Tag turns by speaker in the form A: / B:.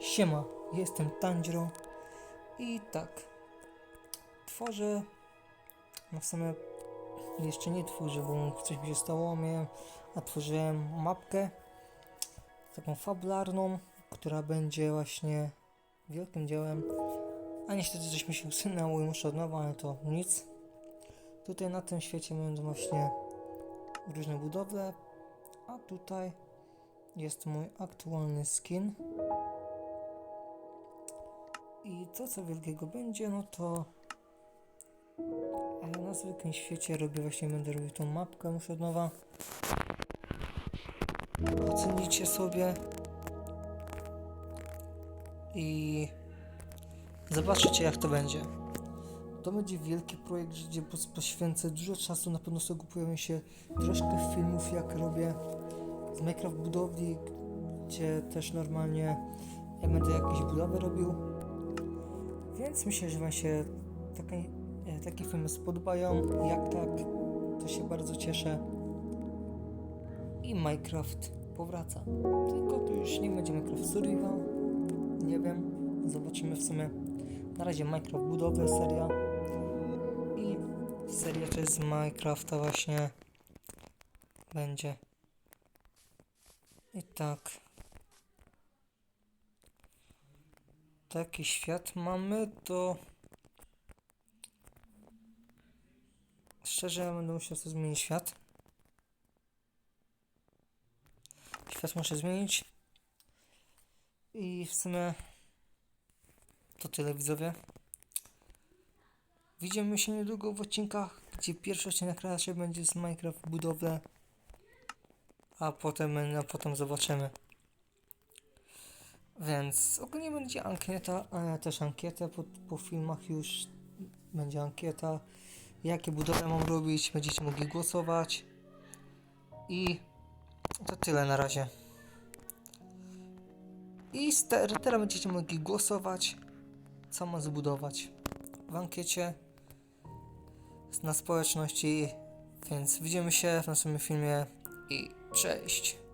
A: Siema, jestem Tanjiro i tak, tworzę, no w sumie jeszcze nie tworzę, bo coś mi się stało, miałem, a tworzyłem mapkę taką fabularną, która będzie właśnie wielkim dziełem, a niestety coś mi się usunęło i muszę od nowa, ale to nic. Tutaj na tym świecie będą właśnie różne budowle, a tutaj jest mój aktualny skin. I to co wielkiego będzie, no to ale na zwykłym świecie robię właśnie, będę robił tą mapkę, muszę od nowa. Ocenicie sobie. I zobaczycie jak to będzie. To będzie wielki projekt, gdzie poświęcę dużo czasu, na pewno sobie pojawią się troszkę filmów jak robię z Minecraft budowli, gdzie też normalnie ja będę jakieś budowy robił. Więc myślę, że Wam się takie, takie filmy spodobają. Jak tak, to się bardzo cieszę. I Minecraft powraca. Tylko to już nie będzie Minecraft Survival. Nie wiem, zobaczymy w sumie. Na razie Minecraft budowy seria. I seria jest z Minecrafta właśnie będzie. I tak. Taki świat mamy, to szczerze ja będę musiał zmienić świat. Świat muszę zmienić. I w sumie to tyle widzowie. Widzimy się niedługo w odcinkach, gdzie pierwszy odcinek raczej będzie z Minecraft budowlę, a potem, a potem zobaczymy. Więc ogólnie będzie ankieta, a też ankieta po, po filmach już będzie ankieta, jakie budowle mam robić, będziecie mogli głosować i to tyle na razie. I teraz będziecie mogli głosować, co mam zbudować w ankiecie na społeczności, więc widzimy się w następnym filmie i cześć.